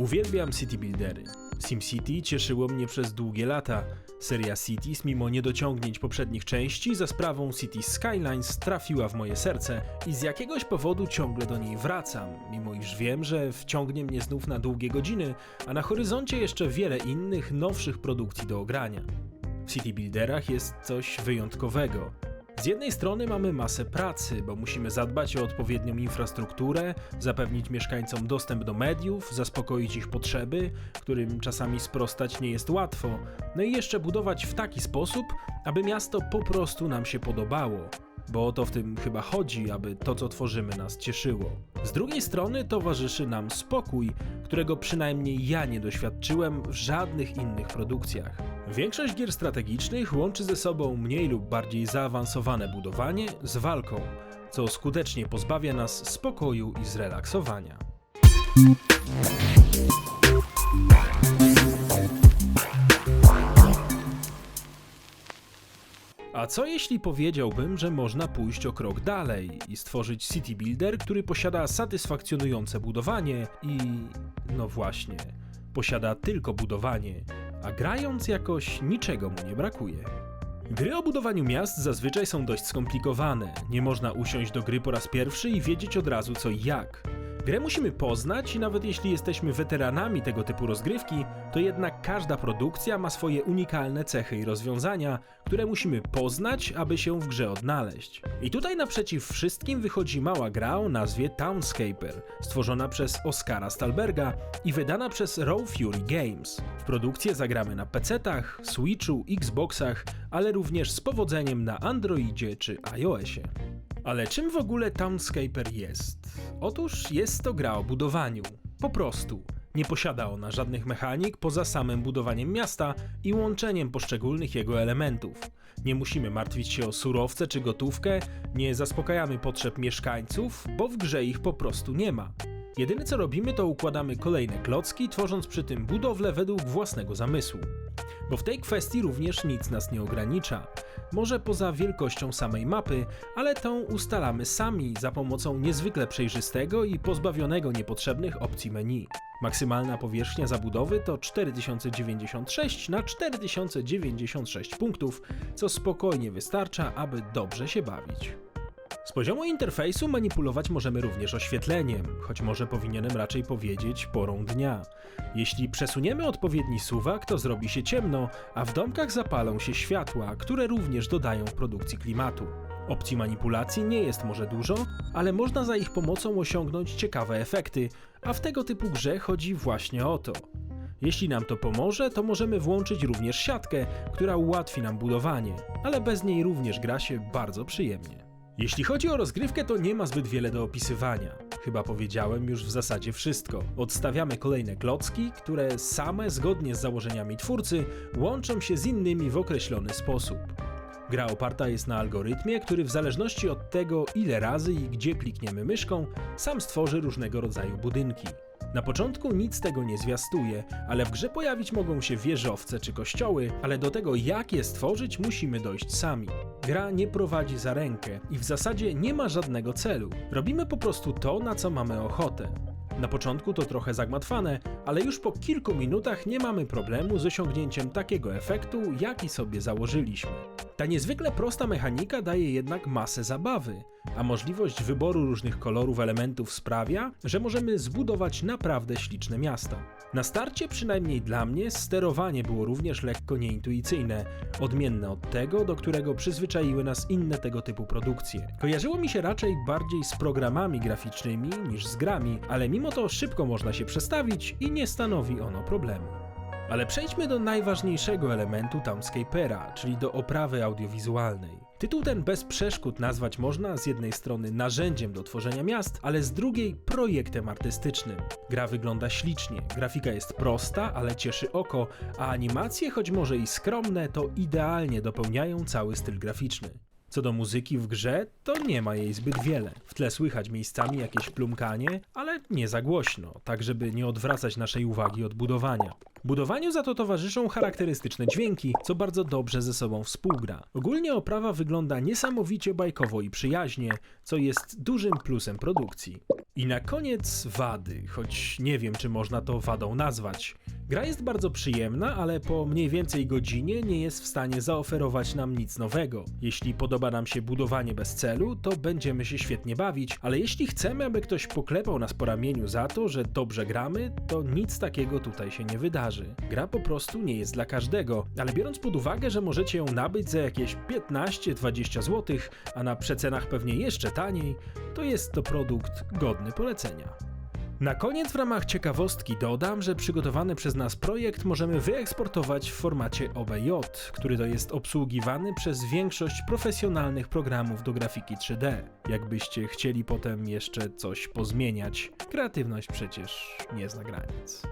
Uwielbiam city buildery. SimCity cieszyło mnie przez długie lata. Seria Cities, mimo niedociągnięć poprzednich części, za sprawą Cities Skylines trafiła w moje serce i z jakiegoś powodu ciągle do niej wracam, mimo iż wiem, że wciągnie mnie znów na długie godziny, a na horyzoncie jeszcze wiele innych, nowszych produkcji do ogrania. W City Builderach jest coś wyjątkowego. Z jednej strony mamy masę pracy, bo musimy zadbać o odpowiednią infrastrukturę, zapewnić mieszkańcom dostęp do mediów, zaspokoić ich potrzeby, którym czasami sprostać nie jest łatwo, no i jeszcze budować w taki sposób, aby miasto po prostu nam się podobało. Bo o to w tym chyba chodzi, aby to, co tworzymy, nas cieszyło. Z drugiej strony towarzyszy nam spokój, którego przynajmniej ja nie doświadczyłem w żadnych innych produkcjach. Większość gier strategicznych łączy ze sobą mniej lub bardziej zaawansowane budowanie z walką, co skutecznie pozbawia nas spokoju i zrelaksowania. A co jeśli powiedziałbym, że można pójść o krok dalej i stworzyć city builder, który posiada satysfakcjonujące budowanie i no właśnie, posiada tylko budowanie, a grając jakoś niczego mu nie brakuje. Gry o budowaniu miast zazwyczaj są dość skomplikowane. Nie można usiąść do gry po raz pierwszy i wiedzieć od razu co i jak. Grę musimy poznać i nawet jeśli jesteśmy weteranami tego typu rozgrywki, to jednak każda produkcja ma swoje unikalne cechy i rozwiązania, które musimy poznać, aby się w grze odnaleźć. I tutaj naprzeciw wszystkim wychodzi mała gra o nazwie Townscaper, stworzona przez Oskara Stalberga i wydana przez Raw Fury Games. W produkcję zagramy na PC-tach, Switchu, Xboxach, ale również z powodzeniem na Androidzie czy iOSie. Ale czym w ogóle Townscaper jest? Otóż jest to gra o budowaniu. Po prostu. Nie posiada ona żadnych mechanik poza samym budowaniem miasta i łączeniem poszczególnych jego elementów. Nie musimy martwić się o surowce czy gotówkę, nie zaspokajamy potrzeb mieszkańców, bo w grze ich po prostu nie ma. Jedyne co robimy to układamy kolejne klocki, tworząc przy tym budowlę według własnego zamysłu. Bo w tej kwestii również nic nas nie ogranicza. Może poza wielkością samej mapy, ale tą ustalamy sami za pomocą niezwykle przejrzystego i pozbawionego niepotrzebnych opcji menu. Maksymalna powierzchnia zabudowy to 4096 na 4096 punktów, co spokojnie wystarcza, aby dobrze się bawić. Z poziomu interfejsu manipulować możemy również oświetleniem, choć może powinienem raczej powiedzieć porą dnia. Jeśli przesuniemy odpowiedni suwak, to zrobi się ciemno, a w domkach zapalą się światła, które również dodają produkcji klimatu. Opcji manipulacji nie jest może dużo, ale można za ich pomocą osiągnąć ciekawe efekty, a w tego typu grze chodzi właśnie o to. Jeśli nam to pomoże, to możemy włączyć również siatkę, która ułatwi nam budowanie, ale bez niej również gra się bardzo przyjemnie. Jeśli chodzi o rozgrywkę, to nie ma zbyt wiele do opisywania. Chyba powiedziałem już w zasadzie wszystko. Odstawiamy kolejne klocki, które same, zgodnie z założeniami twórcy, łączą się z innymi w określony sposób. Gra oparta jest na algorytmie, który w zależności od tego, ile razy i gdzie klikniemy myszką, sam stworzy różnego rodzaju budynki. Na początku nic tego nie zwiastuje, ale w grze pojawić mogą się wieżowce czy kościoły, ale do tego jak je stworzyć musimy dojść sami. Gra nie prowadzi za rękę i w zasadzie nie ma żadnego celu. Robimy po prostu to, na co mamy ochotę. Na początku to trochę zagmatwane, ale już po kilku minutach nie mamy problemu z osiągnięciem takiego efektu, jaki sobie założyliśmy. Ta niezwykle prosta mechanika daje jednak masę zabawy, a możliwość wyboru różnych kolorów elementów sprawia, że możemy zbudować naprawdę śliczne miasta. Na starcie, przynajmniej dla mnie, sterowanie było również lekko nieintuicyjne, odmienne od tego, do którego przyzwyczaiły nas inne tego typu produkcje. Kojarzyło mi się raczej bardziej z programami graficznymi niż z grami, ale mimo to szybko można się przestawić i nie stanowi ono problemu. Ale przejdźmy do najważniejszego elementu Townscapera, czyli do oprawy audiowizualnej. Tytuł ten bez przeszkód nazwać można z jednej strony narzędziem do tworzenia miast, ale z drugiej projektem artystycznym. Gra wygląda ślicznie, grafika jest prosta, ale cieszy oko, a animacje, choć może i skromne, to idealnie dopełniają cały styl graficzny. Co do muzyki w grze, to nie ma jej zbyt wiele. W tle słychać miejscami jakieś plumkanie, ale nie za głośno, tak żeby nie odwracać naszej uwagi od budowania. Budowaniu za to towarzyszą charakterystyczne dźwięki, co bardzo dobrze ze sobą współgra. Ogólnie oprawa wygląda niesamowicie bajkowo i przyjaźnie, co jest dużym plusem produkcji. I na koniec wady, choć nie wiem, czy można to wadą nazwać. Gra jest bardzo przyjemna, ale po mniej więcej godzinie nie jest w stanie zaoferować nam nic nowego. Jeśli podoba nam się budowanie bez celu, to będziemy się świetnie bawić, ale jeśli chcemy, aby ktoś poklepał nas po ramieniu za to, że dobrze gramy, to nic takiego tutaj się nie wydarzy. Gra po prostu nie jest dla każdego, ale biorąc pod uwagę, że możecie ją nabyć za jakieś 15-20 zł, a na przecenach pewnie jeszcze taniej, to jest to produkt godny polecenia. Na koniec w ramach ciekawostki dodam, że przygotowany przez nas projekt możemy wyeksportować w formacie OBJ, który to jest obsługiwany przez większość profesjonalnych programów do grafiki 3D. Jakbyście chcieli potem jeszcze coś pozmieniać, kreatywność przecież nie zna granic.